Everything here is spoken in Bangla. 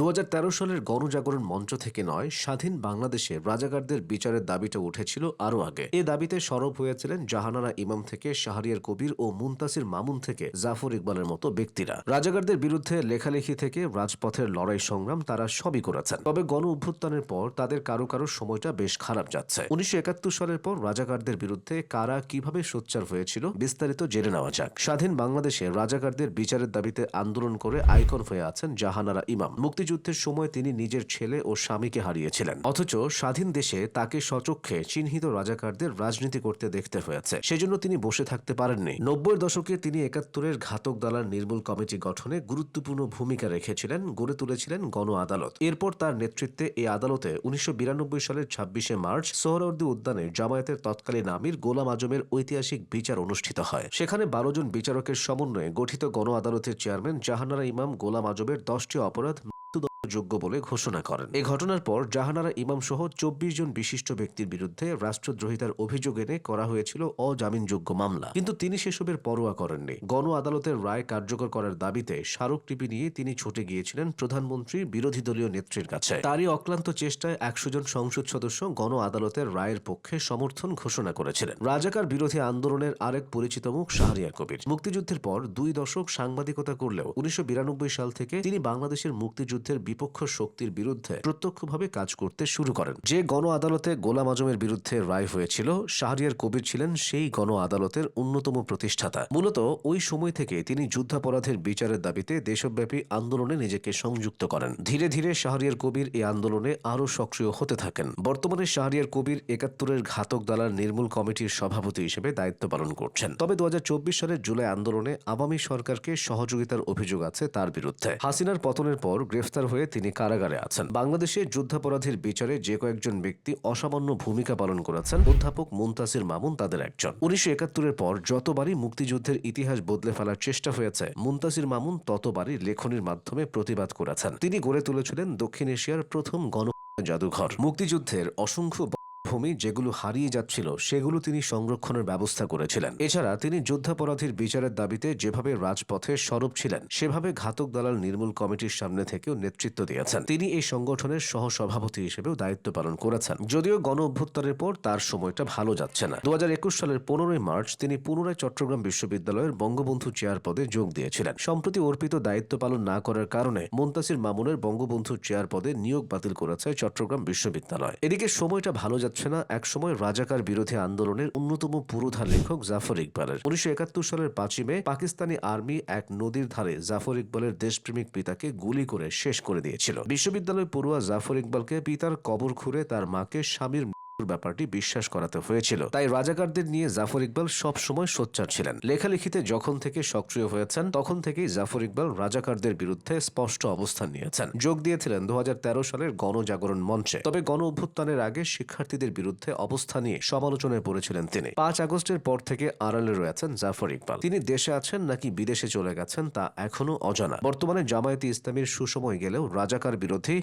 দু হাজার তেরো সালের গণজাগরণ মঞ্চ থেকে নয়, স্বাধীন বাংলাদেশে রাজাকারদের বিচারের দাবিটা উঠেছিল আরও আগে। এ দাবিতে সরব হয়েছিলেন জাহানারা ইমাম থেকে শাহরিয়ার কবির ও মুনতাসির মামুন থেকে জাফর ইকবালের মতো ব্যক্তিরা। রাজাকারদের বিরুদ্ধে লেখালেখি থেকে রাজপথের লড়াই সংগ্রাম তারা সবই করেছেন। তবে গণ অভ্যুত্থানের পর তাদের কারও কারও সময়টা বেশ খারাপ যাচ্ছে। উনিশশো একাত্তর সালের পর রাজাকারদের বিরুদ্ধে কারা কীভাবে সোচ্চার হয়েছিল বিস্তারিত জেনে নেওয়া যাক। স্বাধীন বাংলাদেশে রাজাকারদের বিচারের দাবিতে আন্দোলন করে আইকন হয়ে আছেন জাহানারা ইমাম। মুক্তিযুদ্ধের সময় তিনি নিজের ছেলে ও স্বামীকে হারিয়েছিলেন। অথচ স্বাধীন দেশে তাকে সচক্ষে চিহ্নিত রাজাকারদের রাজনীতি করতে দেখতে হয়েছে। সেজন্য তিনি বসে থাকতে পারেননি। নব্বই দশকে তিনি একাত্তরের ঘাতক দালার নির্মূল কমিটি গঠনে গুরুত্বপূর্ণ ভূমিকা রেখেছিলেন, গড়ে তুলেছিলেন গণ আদালত। এরপর তার নেতৃত্বে এই আদালতে উনিশশো বিরানব্বই সালের ছাব্বিশে মার্চ সোহরাওয়ার্দী উদ্যানে জামায়াতের তৎকালীন আমির গোলাম আজমের ঐতিহাসিক বিচার অনুষ্ঠিত হয়। সেখানে বারো জন বিচারকের সমন্বয়ে গঠিত গণ আদালতের চেয়ারম্যান জাহানারা ইমাম গোলাম আজমের দশটি অপরাধ যোগ্য বলে ঘোষণা করেন। এই ঘটনার পর জাহানারা ইমাম সহ চব্বিশ জন বিশিষ্ট ব্যক্তির বিরুদ্ধে রাষ্ট্রদ্রোহিতার অভিযোগ এনে করা হয়েছিল অজামিনযোগ্য মামলা। কিন্তু তিনি সেসবের পরোয়া করেননি। গণ আদালতের রায় কার্যকর করার দাবিতে স্মারকলিপি নিয়ে তিনি ছুটে গিয়েছিলেন প্রধানমন্ত্রী, বিরোধী দলীয় নেত্রীর কাছে। তারই অক্লান্ত চেষ্টায় একশো জন সংসদ সদস্য গণ আদালতের রায়ের পক্ষে সমর্থন ঘোষণা করেছিলেন। রাজাকার বিরোধী আন্দোলনের আরেক পরিচিত মুখ শাহরিয়ার কবির। মুক্তিযুদ্ধের পর দুই দশক সাংবাদিকতা করলেও উনিশশো বিরানব্বই সাল থেকে তিনি বাংলাদেশের মুক্তিযুদ্ধের বিপক্ষ শক্তির বিরুদ্ধে প্রত্যক্ষভাবে কাজ করতে শুরু করেন। যে গণ আদালতে গোলাম আজমের বিরুদ্ধে রায় হয়েছিল, শাহরিয়ার কবির ছিলেন সেই গণ আদালতের অন্যতম প্রতিষ্ঠাতা। মূলত ওই সময় থেকে তিনি যুদ্ধাপরাধের বিচারের দাবিতে দেশব্যাপী আন্দোলনে নিজেকে সংযুক্ত করেন। ধীরে ধীরে শাহরিয়ার কবির এই আন্দোলনে আরও সক্রিয় হতে থাকেন। বর্তমানে শাহরিয়ার কবির একাত্তরের ঘাতক দালার নির্মূল কমিটির সভাপতি হিসেবে দায়িত্ব পালন করছেন। তবে দু হাজার চব্বিশ সালের জুলাই আন্দোলনে আওয়ামী সরকারকে সহযোগিতার অভিযোগ আছে তার বিরুদ্ধে। হাসিনার পতনের পর গ্রেফতার হয়ে তিনি কারাগারে আছেন। বাংলাদেশে যুদ্ধাপরাধীর বিচারে যে কয়েকজন ব্যক্তি অসামান্য ভূমিকা পালন করেছেন, অধ্যাপক মুনতাসির মামুন তাদের একজন। উনিশশো একাত্তরের পর যতবারই মুক্তিযুদ্ধের ইতিহাস বদলে ফেলার চেষ্টা হয়েছে, মুনতাসির মামুন ততবারই লেখনির মাধ্যমে প্রতিবাদ করেছেন। তিনি গড়ে তুলেছিলেন দক্ষিণ এশিয়ার প্রথম গণ জাদুঘর। মুক্তিযুদ্ধের অসংখ্য ভূমি যেগুলো হারিয়ে যাচ্ছিল, সেগুলো তিনি সংরক্ষণের ব্যবস্থা করেছিলেন। এছাড়া তিনি যুদ্ধাপরাধীর বিচারের দাবিতে যেভাবে রাজপথে সরব ছিলেন, সেভাবে ঘাতক দালাল নির্মূল কমিটির সামনে থেকেও নেতৃত্ব দিয়েছেন। তিনি এই সংগঠনের সহসভাপতি হিসেবেও দায়িত্ব পালন করেছেন। যদিও গণ অভ্যুত্থানের পর তার সময়টা ভালো যাচ্ছে না। দু হাজার একুশ সালের পনেরোই মার্চ তিনি পুনরায় চট্টগ্রাম বিশ্ববিদ্যালয়ের বঙ্গবন্ধু চেয়ার পদে যোগ দিয়েছিলেন। সম্প্রতি অর্পিত দায়িত্ব পালন না করার কারণে মোন্তাসির মামুনের বঙ্গবন্ধু চেয়ার পদে নিয়োগ বাতিল করেছে চট্টগ্রাম বিশ্ববিদ্যালয়। এদিকে সময়টা ভালো যাচ্ছে না, একসময় রাজাকার বিরোধী আন্দোলনের অন্যতম পুরোধা লেখক জাফর ইকবালের। উনিশশো একাত্তর সালের পাঁচই মে পাকিস্তানি আর্মি এক নদীর ধারে জাফর ইকবালের দেশপ্রেমিক পিতাকে গুলি করে শেষ করে দিয়েছিল। বিশ্ববিদ্যালয় পড়ুয়া জাফর ইকবালকে পিতার কবর খুঁড়ে তার মাকে স্বামীর ব্যাপারটি বিশ্বাস করাতে হয়েছিল। তাই রাজাকারদের নিয়ে জাফর ইকবাল সব সময় সোচ্চার ছিলেন। লেখালেখিতে যখন থেকে সক্রিয় হয়েছেন, তখন থেকেই জাফর ইকবাল রাজাকারদের বিরুদ্ধে স্পষ্ট অবস্থান নিয়েছেন। যোগ দিয়েছিলেন দু সালের গণজাগরণ মঞ্চে। তবে গণ অভ্যুত্থানের আগে শিক্ষার্থীদের বিরুদ্ধে অবস্থা নিয়ে সমালোচনায় পড়েছিলেন তিনি। পাঁচ আগস্টের পর থেকে আড়ালে রয়েছেন জাফর ইকবাল। তিনি দেশে আছেন নাকি বিদেশে চলে গেছেন তা এখনও অজানা। বর্তমানে জামায়াতে ইসলামীর সুসময় গেলেও রাজাকার বিরোধী